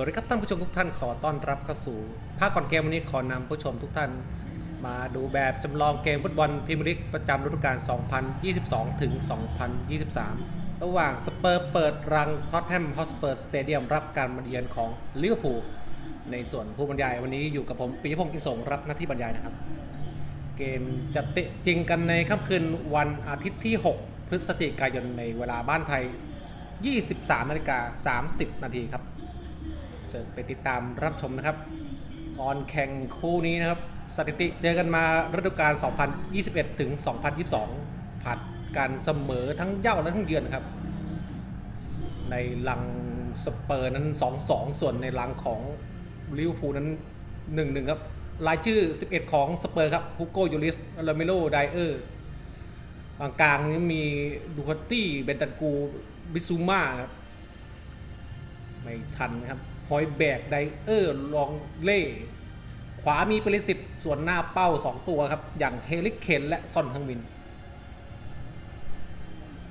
วัสดีครับท่านผู้ชมทุกท่านขอต้อนรับเข้าสู่ภาคก่อนเกมวันนี้ขอนำผู้ชมทุกท่าน มาดูแบบจำลองเกมฟุตบอลพรีเมียร์ลีกประจำฤดูกาล 2022 ถึง 2023 ระหว่างสเปอร์เปิดรังท็อตแฮมฮอสเปอร์สเตเดียมรับการมาเยือนของลิเวอร์พูลในส่วนผู้บรรยายวันนี้อยู่กับผมปียพงศ์กินสงรับหน้าที่บรรยายนะครับ เกมจะเตะจริงกันในค่ำคืนวันอาทิตย์ที่ 6 พฤศจิกายนในเวลาบ้านไทย 23นาฬิกา30 นาทีครับ เชิญไปติดตามรับชมนะครับ ก่อนแข่งคู่นี้นะครับ สถิติเจอกันมาฤดูกาล 2021 ถึง 2022 ผัดการเสมอทั้งเย้าและทั้งเยือนครับ ในลังสเปอร์นั้น 2-2 ส่วนในลังของลิเวอร์พูลนั้น 1-1 ครับรายชื่อ 11 ของสเปอร์ครับฮุโกยูริสลาเมโลไดเออร์บางกลางนี้มีดูคาตี้ เบนตันกู บิซูมาครับ ไม่ชันครับ อยแบกไดเออร์ลองเล่ ขวามีปริสิทธิ์ส่วนหน้าเป้า 2 ตัวครับ อย่างเฮลิเคนและซอนทังมิน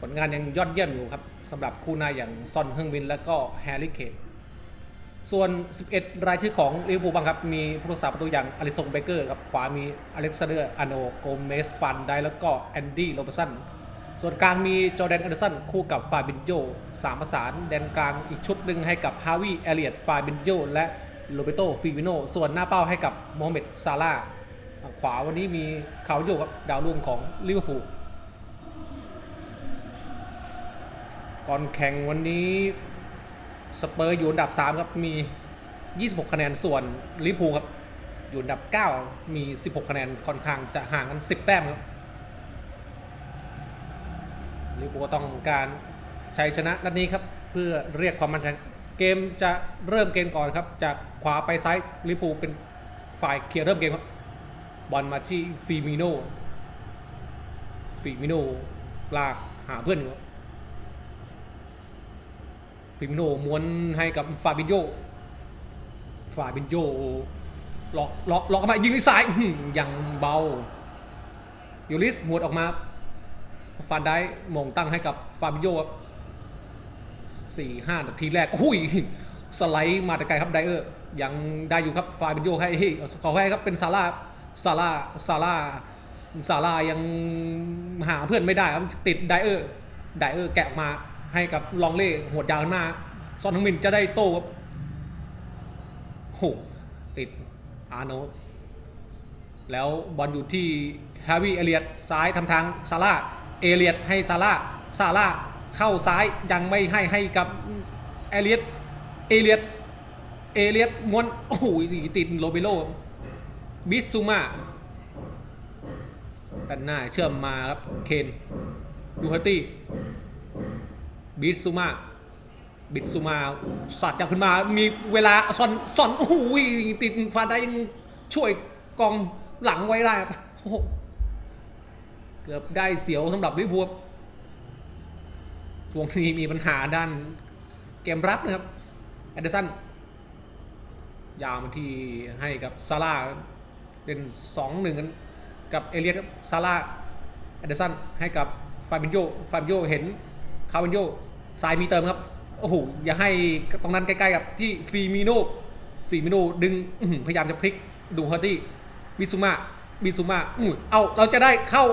ผลงานยังยอดเยี่ยมอยู่ครับสำหรับคู่หน้าอย่างซอนเฮงมิน และก็แฮร์รี่เคนส่วน 11 รายชื่อของลิเวอร์พูลบ้างครับ มีผู้รักษาประตูอย่างอลิซงเบเกอร์ครับขวามีอเล็กซานเดอร์อโนโกเมสฟันได้แล้วก็แอนดี้โรเบสัน ส่วนกลางมีจอแดนอันเดอร์สันคู่กับฟาบินโยสามประสานแดนกลางอีกชุดหนึ่งให้กับฮาวิเอเลียตฟาบินโยและโรเบโตฟิวิโนส่วนหน้าเป้าให้กับโมฮัมเหม็ดซาร่าขวาวันนี้มีคาวโยครับดาวรุ่งของลิเวอร์พูลก่อนแข่งวันนี้สเปอร์อยู่อันดับ 3 ครับ มี 26 คะแนนส่วนลิเวอร์พูลครับ อยู่อันดับ 9 มี 16 คะแนนค่อนข้างจะห่างกัน 10 แต้มครับ ลิเวอร์พูลก็ต้องการชัยชนะนัดนี้ครับเพื่อเรียกความมั่นใจเกมจะเริ่มเกมก่อนครับจากขวาไปซ้ายลิเวอร์พูลเป็นฝ่ายเคลียร์เริ่มเกมครับบอลมาที่ฟีมิโนฟีมิโนลากหาเพื่อนอยู่ฟิมิโนม้วนให้กับฟาบินโยฟาบินโยล็อกล็อกล็อกมายิงด้วยซ้ายยังเบายูริสหวดออกมา ฟานได้มงตั้งให้กับฟาบิโยครับสี่ห้านาทีแรกอุ้ยสไลด์มาแต่ไกลครับไดเออร์ยังได้อยู่ครับฟาบิโยให้ขอให้ครับเป็นซาร่าซาร่าซาร่าซาร่ายังหาเพื่อนไม่ได้ครับติดไดเออร์ไดเออร์แกะออกมาให้กับลองเล่หัวดยาวขึ้นมาซอนทังมินจะได้โต้ครับโหติดอาร์โนแล้วบอลอยู่ที่ฮาวิเอเลียตซ้ายทำทางซาร่า เอเลียตให้ซาร่าซาร่าเข้าซ้ายยังไม่ให้ให้กับเอเลียตเอเลียตเอเลียตม้วนโอ้โหติดโรเบโลบิสซูมาด้านหน้าเชื่อมมาครับเคนดูฮัตตี้บิสซูมาบิสซูมาสัดจากขึ้นมามีเวลาซอนซอนโอ้โหติดฟาได้ยังช่วยกองหลังไว้ได้โอ้ เกือบได้เสียวสำหรับลิเวอร์พูลครับช่วงนี้มีปัญหาด้านเกมรับนะครับแอนเดอร์สันยาวมาที่ให้กับซาร่าเป็นสองหนึ่งกันกับเอเลียตครับซาร่าแอนเดอร์สันให้กับฟาบินโยฟาบินโยเห็นคาวินโยซ้ายมีเติมครับโอ้โหอย่าให้ตรงนั้นใกล้ๆกับที่ฟีมิโนฟีมิโนดึงพยายามจะพลิกดูฮาร์ตี้บิซูมาบิซูมาอุ้ยเอาเราจะได้เข้า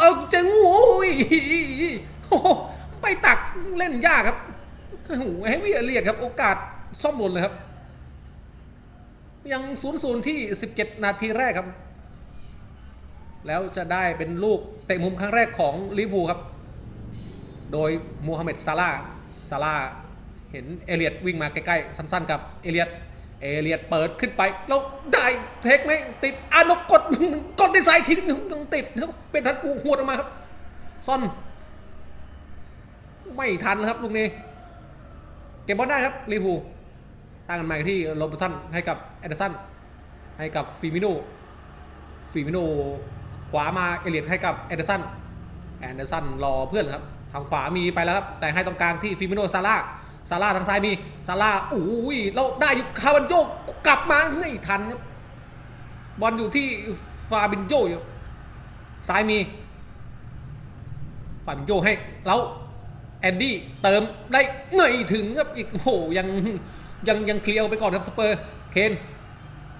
เอาจะงูยโอ้โหไปตักเล่นยากครับโอ้โหให้วิเลียดครับโอกาสซ่อมบนเลยครับ ยังศูนย์ศูนย์ที่ 17 นาทีแรกครับ แล้วจะได้เป็นลูกเตะมุมครั้งแรกของลิเวอร์พูลครับ โดยมูฮัมเหม็ดซาร่าซาร่าเห็นเอเลียดวิ่งมาใกล้ๆ สั้นๆ กับเอเลียด เอเลียดเปิดขึ้นไปแล้วได้เทคไหมติดอานกกดกดในสายทีนึงยังติดเป็นทัดกูหวออกมาครับซอน ไม่ทันครับลูกนี้ เก็บบอลได้ครับลิพูตั้งกันมาที่โรเบสันให้กับแอนเดอร์สันให้กับฟิมิโนฟิมิโนขวามาเอเลียดให้กับแอนเดอร์สันแอนเดอร์สันรอเพื่อนครับทางขวามีไปแล้วครับแต่ให้ตรงกลางที่ฟิมิโนซาร่า ซาร่าทางซ้ายมีซาร่าอุ้ยเราได้อยู่คาบันโยกกลับมาไม่ทันครับบอลอยู่ที่ฟาบินโยอยู่ซ้ายมีฟาบินโยให้แล้วแอนดี้เติมได้ไม่อยถึงครับอีกโอ้โหยังยังยังเคลียร์ไปก่อนครับสเปอร์เคน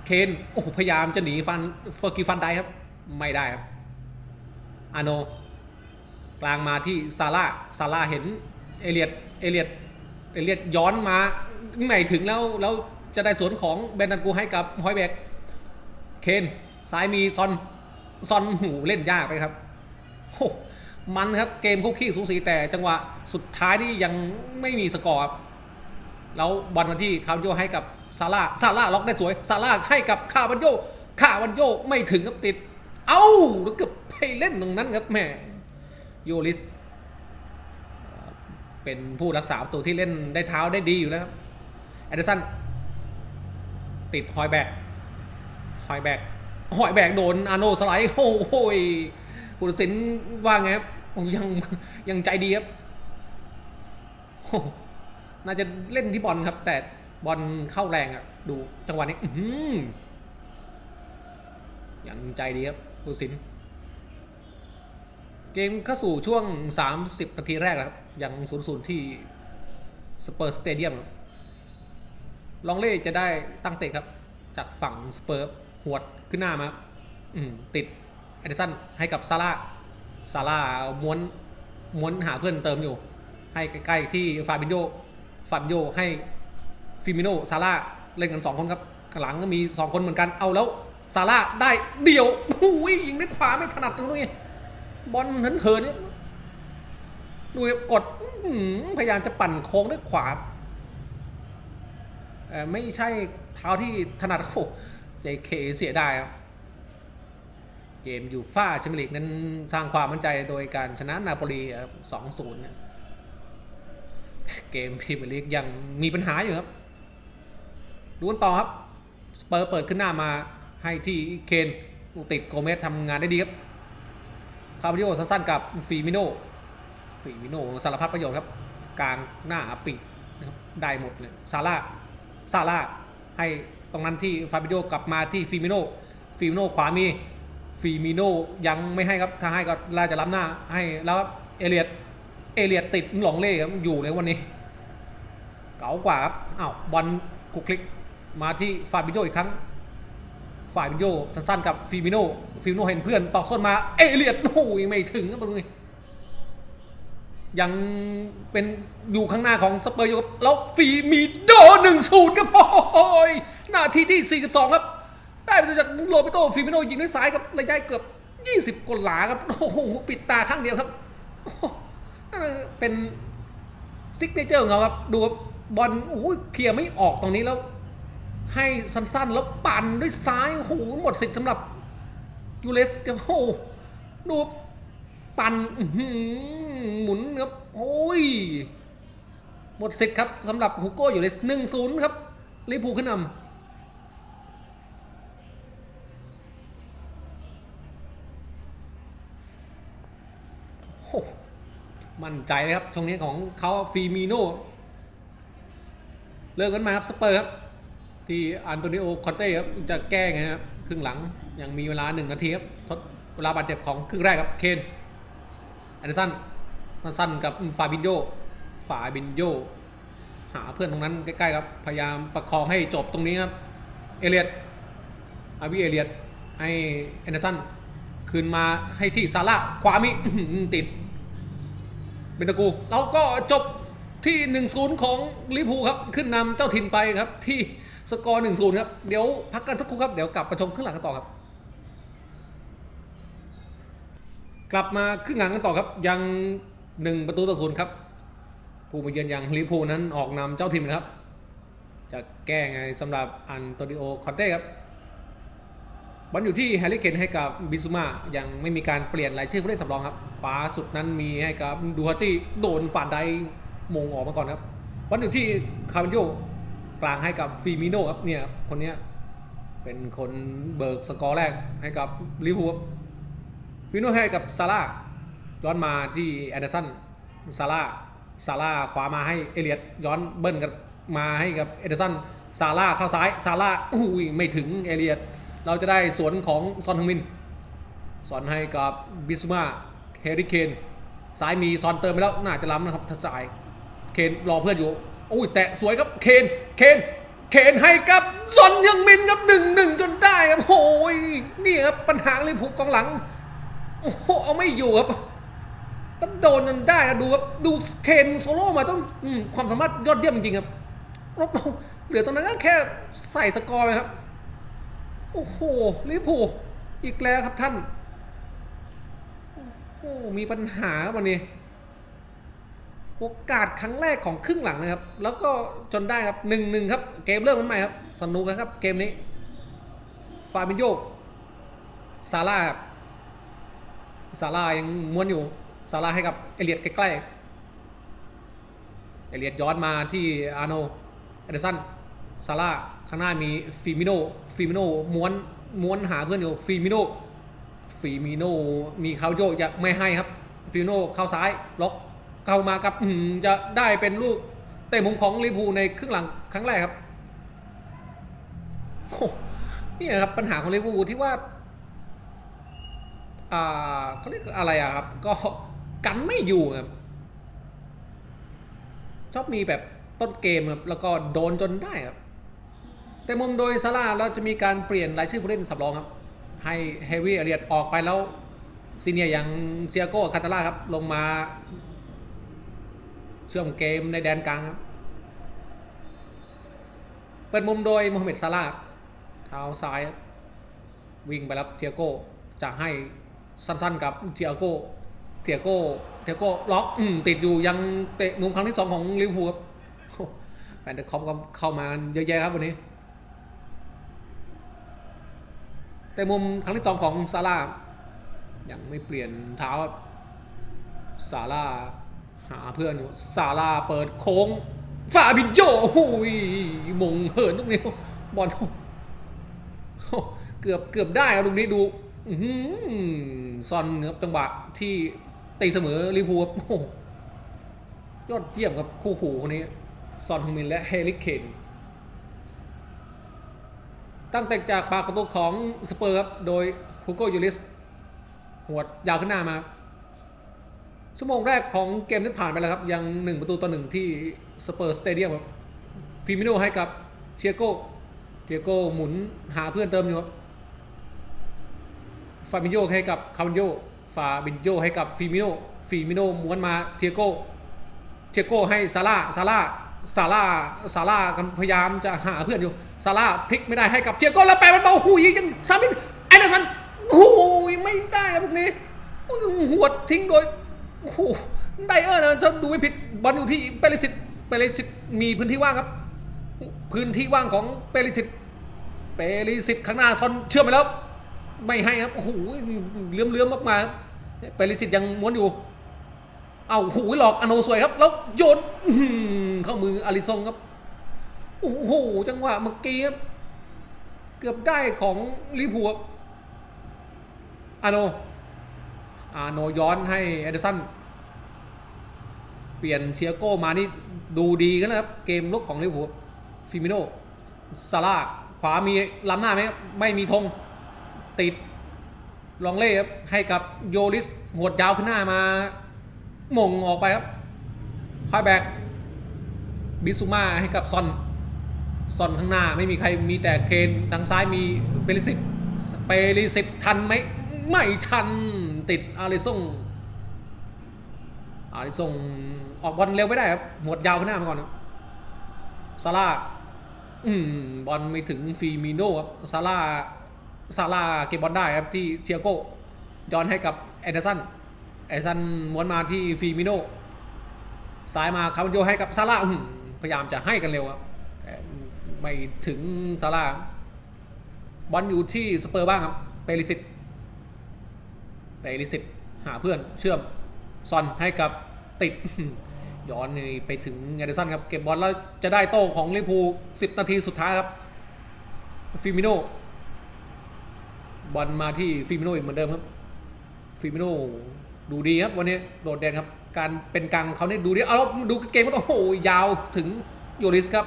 เคนโอ้โหพยายามจะหนีฟันเฟอร์กิฟันได้ครับ ไม่ได้ครับอาโนกลางมาที่ซาร่าซาร่าเห็นเอเลียดเอเลียด เอเลียดย้อนมาไม่ถึงแล้วแล้วจะได้สวนของเบนดันกูให้กับฮอยแบกเคนซ้ายมีซอนซอนหูเล่นยากไปครับโอ้มันครับเกมคุกขี้สูสีแต่จังหวะสุดท้ายนี่ยังไม่มีสกอร์ครับแล้วบอลมาที่คาร์วันโยให้กับซาร่าซาร่าล็อกได้สวยซาร่าให้กับคาร์วันโยคาร์วันโยไม่ถึงครับติด เอ้าแล้วเกือบไปเล่นตรงนั้นครับแม่โยลิส เป็นผู้รักษาประตูที่เล่นได้เท้าได้ดีอยู่แล้วครับแอดเดอร์สันติดฮอยแบกฮอยแบกฮอยแบกโดนอาโนสไลด์โอ้โหยผู้ตัดสินว่าไงครับยังยังใจดีครับน่าจะเล่นที่บอลครับ แต่บอลเข้าแรงอะดูจังหวะนี้อยังใจดีครับผู้ตัดสิน เกมเข้าสู่ช่วง 30 นาทีแรกครับ ยัง0ูนย์ที่สเปอร์สเตเดียมลองเล่จะได้ตั้งเตะครับ จากฝั่งสเปอร์หวดขึ้นหน้ามาอืมติดเอเดสันให้กับซาร่าซาร่าม้วนม้วนหาเพื่อนเติมอยู่ ให้ใกล้ๆที่ฟาบิโยฟาบิโยให้ฟิมิโนซาร่าเล่นกัน 2 คนครับหลังก็มี 2 คนเหมือนกันเอาแล้วซาร่าได้เดี่ยวอุ้ยยิงด้วยขวาไม่ถนัดตรงนี้ บอลเหินเหินๆเนี่ยดูกดพยายามจะปั่นโค้งด้วยขวาไม่ใช่เท้าที่ถนัดโอ้ใจเคเสียได้ครับ เกมอยู่ฟ่าแชมเปี้ยนลีกนั้นสร้างความมั่นใจโดยการชนะนาโปลีสองศูนย์เนี่ยเกมพรีเมียร์ลีกยังมีปัญหาอยู่ครับ ดูกันต่อครับ สเปอร์เปิดขึ้นหน้ามาให้ที่เคนติดโกเมสทำงานได้ดีครับ คาร์บิโอสั้นๆกับฟีมิโนฟีมิโนสารพัดประโยชน์ครับ กลางหน้าปีกนะครับได้หมดเลยซาร่าซาร่าให้ตรงนั้นที่ฟาบิโอกลับมาที่ฟีมิโนฟีมิโนขวามีฟีมิโนยังไม่ให้ครับถ้าให้ก็น่าจะล้ำหน้าให้แล้วเอเลียดเอเลียดติดหลงเล่ครับอยู่เลยวันนี้ เก๋ากว่าครับอ้าวบอลกุคลิกมาที่ฟาบิโออีกครั้ง ฝ่ายมิโยสั้นๆกับฟิมิโนฟิมิโนเห็นเพื่อนตอกส้นมา เอเลียดโอ้ยไม่ถึงครับตรงนี้ยังเป็นอยู่ข้างหน้าของสเปอร์อยู่แล้วฟีมิโดหนึ่งศูนย์ครับโอ้ยนาทีที่ 42 ครับ ได้ไปจากโรเบโตฟิมิโนยิงด้วยซ้ายครับระยะเกือบ 20กว่าหลาครับโอ้โหปิดตาข้างเดียวครับเป็นซิกเนเจอร์ของเขาครับ ดูบบอลโอ้ยเคลียร์ไม่ออกตรงนี้แล้ว ให้สั้นๆ แล้วปั่นด้วยซ้ายโอ้โหหมดสิทธิ์สำหรับยูเลสครับโอ้โหดูปั่นหมุนครับโอ้ยหมดสิทธิ์ครับสำหรับฮูโก้ยูเลสหนึ่งศูนย์ครับลิเวอร์พูขึ้นนำโอ้โหมั่นใจเลยครับช่วงนี้ของเขาฟีมิโนเลิกกันมาครับ สเปอร์ครับ ที่อันโตนิโอคอนเต้ครับจะแก้ไงครับครึ่งหลังยังมีเวลาหนึ่งนาทีครับทดเวลาบาดเจ็บของครึ่งแรกครับเคนแอนเดอร์สันสั้นกับฟาบินโยฟาบินโยหาเพื่อนตรงนั้นใกล้ๆครับพยายามประคองให้จบตรงนี้ครับเอเลียดอาวิเอเลียดให้แอนเดอร์สันคืนมาให้ที่ซาร่าขวามีอื้อหือติดเบนตากูแล้วก็จบ ที่1-0ของลิเวอร์พูครับขึ้นนำเจ้าถิ่นไปครับ ที่สกอร์1-0ครับ เดี๋ยวพักกันสักครู่ครับ เดี๋ยวกลับมาชมครึ่งหลังกันต่อครับ กลับมาครึ่งหลังกันต่อครับ ยัง1ประตูต่อศูนย์ครับ ผู้มาเยือนอย่างลิพูนั้นออกนำเจ้าถิ่นครับ จะแก้ไงสำหรับอันโตนิโอคอนเต้ครับบอลอยู่ที่แฮร์รี่เคนให้กับบิซูมายังไม่มีการเปลี่ยนรายชื่อผู้เล่นสำรองครับขวาสุดนั้นมีให้กับดูฮัตตี้โดนฝ่านใด มงออกมาก่อนครับบอลอยู่ที่คาร์วินโยกลางให้กับฟีมิโนครับเนี่ยคนนี้เป็นคนเบิกสกอร์แรกให้กับลิเวอร์พูลฟีมิโนให้กับซาร่าย้อนมาที่แอนเดอร์สันซาร่าซาร่าขวามาให้เอเลียดย้อนเบิ้ลกันมาให้กับเอเดอร์สันซาร่าเข้าซ้ายซาร่าอุ้ยไม่ถึงเอเลียดเราจะได้สวนของซอนฮึงมินสอนให้กับบิสมาเฮริเคนซ้ายมีซอนเติมไปแล้วน่าจะล้ำนะครับถ้าจ่าย เคนรอเพื่อนอยู่อุ้ยแตะสวยครับเคนเคนเคนให้กับซอนยังมินครับหนึ่งหนึ่งจนได้ครับโอ้ยนี่ครับปัญหาลิเวอร์พูลกองหลังโอ้โหเอาไม่อยู่ครับแล้วโดนจนได้ครับดูครับดูเคนโซโล่มาต้องอืมความสามารถยอดเยี่ยมจริงครับรบเราเหลือตรงนั้นก็แค่ใส่สกอร์ไปครับโอ้โหลิพูอีกแล้วครับท่านโอ้มีปัญหาครับวันนี้ โอกาสครั้งแรกของครึ่งหลังนะครับ แล้วก็จนได้ครับหนึ่งหนึ่งครับ เกมเริ่มมันใหม่ครับ สนุกนะครับ เกมนี้ ฟาบินโยซาร่าครับซาร่ายังม้วนอยู่ซาร่าให้กับเอเลียดใกล้ๆ เอเลียดย้อนมาที่อาร์โนเอเดสันซาร่าข้างหน้ามีฟิมิโนฟิมิโนม้วนม้วนหาเพื่อนอยู่ฟิมิโนฟิมิโนมีคาโยจะไม่ให้ครับฟิมิโนเข้าซ้ายล็อก เข้ามากับจะได้เป็นลูกเตะมุมของลิพูในครึ่งหลังครั้งแรกครับโอ้นี่ครับปัญหาของลิพูที่ว่าเขาเรียกอะไรอะครับ ก็กันไม่อยู่ครับชอบมีแบบต้นเกมครับแล้วก็โดนจนได้ครับแต่มุมโดยซาร่าเราจะมีการเปลี่ยนรายชื่อผู้เล่นสำรองครับ ให้เฮวี่เอเรียดออกไปแล้วซีเนียอย่างเซียโก้คาตาล่าครับ ลงมา เชื่อมเกมในแดนกลางครับเปิดมุมโดยโมฮัมเหม็ดซาร่าห์เท้าซ้ายวิ่งไปรับเทียโก้จะให้สั้นๆกับเทียโก้เทียโก้เทียโก้ล็อกอติดอยู่ยังเตะมุมครั้งที่สองของลิเวอร์พูลครับแฟนเดอร์คอปก็เข้ามาเยอะแยะครับวันนี้ แต่มุมครั้งที่สองของซาร่ายังไม่เปลี่ยนเท้าครับซาร่า หาเพื่อนอยู่ซาร่าเปิดโค้งฟาบินโจโอ้ยมงเหินลูกนี้บอลเกือบเกือบได้ครับลูกนี้ดูอื้อหือซอนครับจังหวะที่ตีเสมอลิพูลครับโอ้ยอดเยี่ยมครับคู่หูคนนี้ซอนฮงมินและเฮลิเคนตั้งแต่จากปากประตูของสเปอร์ครับโดยฮูโกยูริส หวดยาวขึ้นหน้ามา ชั่วโมงแรกของเกมที่ผ่านไปแล้วครับ ยัง1ประตูต่อหนึ่งที่สเปอร์สเตเดียมครับฟิมิโนให้กับเทียโก้เทียโก้หมุนหาเพื่อนเติมอยู่ครับฟาบินโยให้กับคาวินโยฟาบินโยให้กับฟิมิโนฟิมิโนม้วนมาเทียโก้เทียโก้ให้ซาร่าซาร่าซาร่าซาร่าพยายามจะหาเพื่อนอยู่ซาร่าพลิกไม่ได้ให้กับเทียโก้แล้วแปลมันเบาหูยยังซามินแอนเดอร์สันหูยไม่ได้ครับพวกนี้หัวดทิ้งโดย โอ้โหไดเออร์นะถ้าดูไม่ผิดบอลอยู่ที่เปริสิตเปริสิตมีพื้นที่ว่างครับ พื้นที่ว่างของเปริสิตเปริสิตข้างหน้าซอนเชื่อมไปแล้ว ไม่ให้ครับโอ้โหเลื่อมเลื่อมๆมากๆครับเปริสิตยังม้วนอยู่เอาหูหลอกอโนสวยครับ แล้วโยนข้อหือเข้ามืออาริซงครับโอ้โหจังหวะเมื่อกี้ครับเกือบได้ของลิเวอร์พูลครับอโน อาโนย้อนให้เอเดอร์สันเปลี่ยนเชียโก้มานี่ดูดีกันนะครับ เกมลุกของลิเวอร์พูลฟิมิโนซาร่าขวามีล้ำหน้าไหมครับไม่มีธงติดลองเล่ครับให้กับโยลิสหวดยาวขึ้นหน้ามามงออกไปครับพายแบกบิซูมาให้กับซอนซอนข้างหน้าไม่มีใครมีแต่เคนทางซ้ายมีเปริสิตเปริสิตทันไหมไม่ทัน ติดอาริซงอาริซงออกบอลเร็วไม่ได้ครับหมดยาวข้างหน้ามาก่อนครับซาร่าอืมบอลไม่ถึงฟีมิโน่ครับซาร่าซาร่าเก็บบอลได้ครับที่เชียโก้ย้อนให้กับแอนเดอร์สันแอดซันม้วนมาที่ฟีมิโนซ้ายมาคาร์บอนโยให้กับซาร่าพยายามจะให้กันเร็วครับแต่ไม่ถึงซาร่าบอลอยู่ที่สเปอร์บ้างครับเปริสิต เปริสิตหาเพื่อนเชื่อมซอนให้กับติด ย้อนไปถึงแอดเดอร์สันครับ เก็บบอลแล้วจะได้โต้ของลิเวอร์พูล10นาทีสุดท้ายครับฟิมิโนบอลมาที่ฟิมิโนอีกเหมือนเดิมครับฟิมิโนดูดีครับวันนี้โดดเด่นครับ การเป็นกลางเขาเนี่ยดูดีเอาแล้วดูเกมก็ต้องโอ้ยาวถึงโยลิสครับ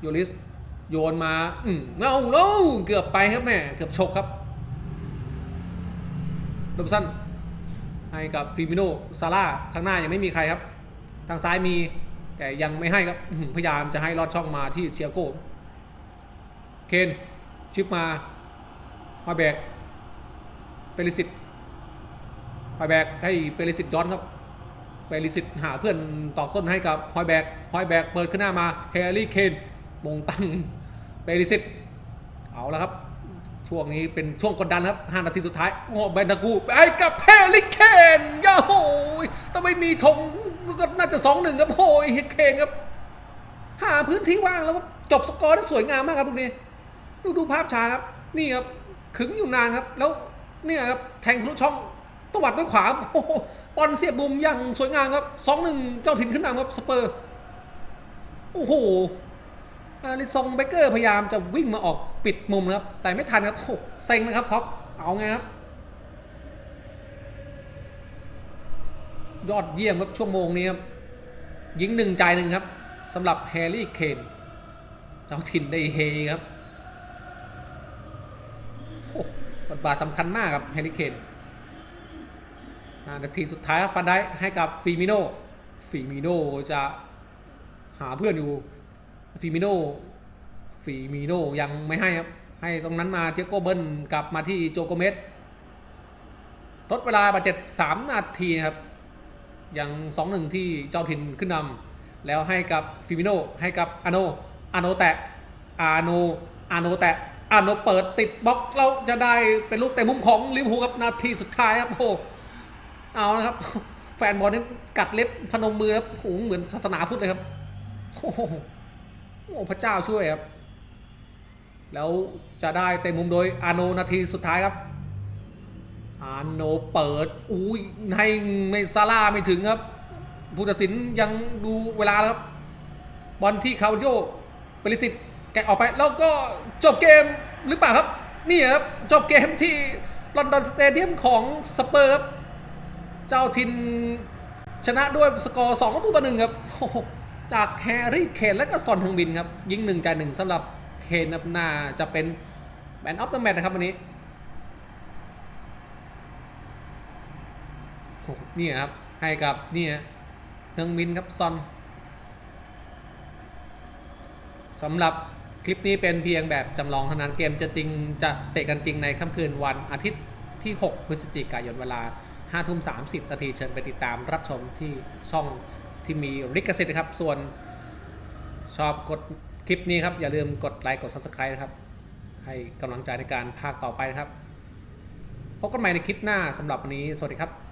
โยลิสโยนมา อืมเงาเอ้าเกือบไปครับแม่เกือบฉกครับ โดบสันให้กับฟิมิโนซาร่าข้างหน้ายังไม่มีใครครับ ทางซ้ายมีแต่ยังไม่ให้ครับพยายามจะให้ลอดช่องมาที่เซียโก้เคนชิปมา มาแบกเปริสิตมาแบกให้เปริสิตย้อนครับเปริสิตหาเพื่อนต่อต้นให้กับฮอยแบกฮอยแบกเปิดขึ้นหน้ามาแฮร์รี่เคนมงตั้งเปริสิตเอาล้วครับ ช่วงนี้เป็นช่วงกดดันครับ 5 นาทีสุดท้ายโง่เบนากูไปกับเฮลิเคนยาโหยถ้าไม่มีธงก็น่าจะ 2 1 ครับโอ้ยเฮลิเคนครับ หาพื้นที่ว่างแล้วก็จบสกอร์ได้สวยงามมากครับลูกนี้ดูดูภาพช้าครับ นี่ครับขึงอยู่นานครับ แล้วเนี่ยครับแทงทะลุช่องตวัดด้วยขวาโอ้โหบอลเสียบมุมอย่างสวยงามครับ2-1เจ้าถิ่นขึ้นนำครับสเปอร์ โอ้โหอาริซงเบเกอร์พยายามจะวิ่งมาออก ปิดมุมนะครับ แต่ไม่ทันครับโอ้เซ็งนะครับครับเอาไงครับ ยอดเยี่ยมครับชั่วโมงนี้ครับยิงหนึ่งใจหนึ่งครับสำหรับแฮร์รี่เคนเจ้าถิ่นได้เฮครับโอ้บทบาทสำคัญมากครับแฮร์รี่เคนนาทีสุดท้ายฟันได้ให้กับฟีมิโนฟีมิโนจะหาเพื่อนอยู่ฟีมิโน ฟีมิโนยังไม่ให้ครับ ให้ตรงนั้นมาเทียโกเบิลกลับมาที่โจโกเมสทดเวลาบาดเจ็บ3นาทีครับ ยังสองหนึ่งที่เจ้าถิ่นขึ้นนำแล้วให้กับฟิมิโนให้กับอาโนอาโนแตะอาโนอาโนแตะอาโนเปิดติดบล็อกเราจะได้เป็นลูกเตะมุมของลิเวอร์พูครับนาทีสุดท้ายครับโอ้เอานะครับ แฟนบอลนี่กัดเล็บพนมมือครับโอ้เหมือนศาสนาพุทธเลยครับโอ้โหโอ้โหพระเจ้าช่วยครับ แล้วจะได้เตะมุมโดยอาโนนาทีสุดท้ายครับ อาโนเปิดอุ้ยให้ไม่ซาร่าไม่ถึงครับผู้ตัดสินยังดูเวลาแล้วครับบอลที่คาโยเปริสิตแกะออกไปแล้วก็จบเกมหรือเปล่าครับ นี่ครับ จบเกมที่ลอนดอนสเตเดียมของสเปอร์ครับเจ้าทินชนะด้วยสกอร์2ประตูต่อหนึ่งครับ จากแฮร์รี่เคนและก็ซอนฮึงบินครับ ยิงหนึ่งจ่ายหนึ่งสำหรับ เคนครับน่าจะเป็นแมนออฟเดอะแมตนะครับวันนี้นี่ครับให้กับนี่ยเฮิงมินครับซอนสำหรับคลิปนี้เป็นเพียงแบบจำลองเท่านั้นเกมจะจริงจะเตะกันจริงในค่ำคืนวันอาทิตย์ที่ 6 พฤศจิกายนเวลา5ทุ่ม30นาทีเชิญไปติดตามรับชมที่ช่องที่มีริกสิทธิ์ครับ ส่วนชอบกด ลิปนี้ครับ อย่าลืมกดไลค์กด Subscribe นะครับ ให้กำลังใจในการภาคต่อไปนะครับ พบกันใหม่ในคลิปหน้าสำหรับวันนี้ สวัสดีครับ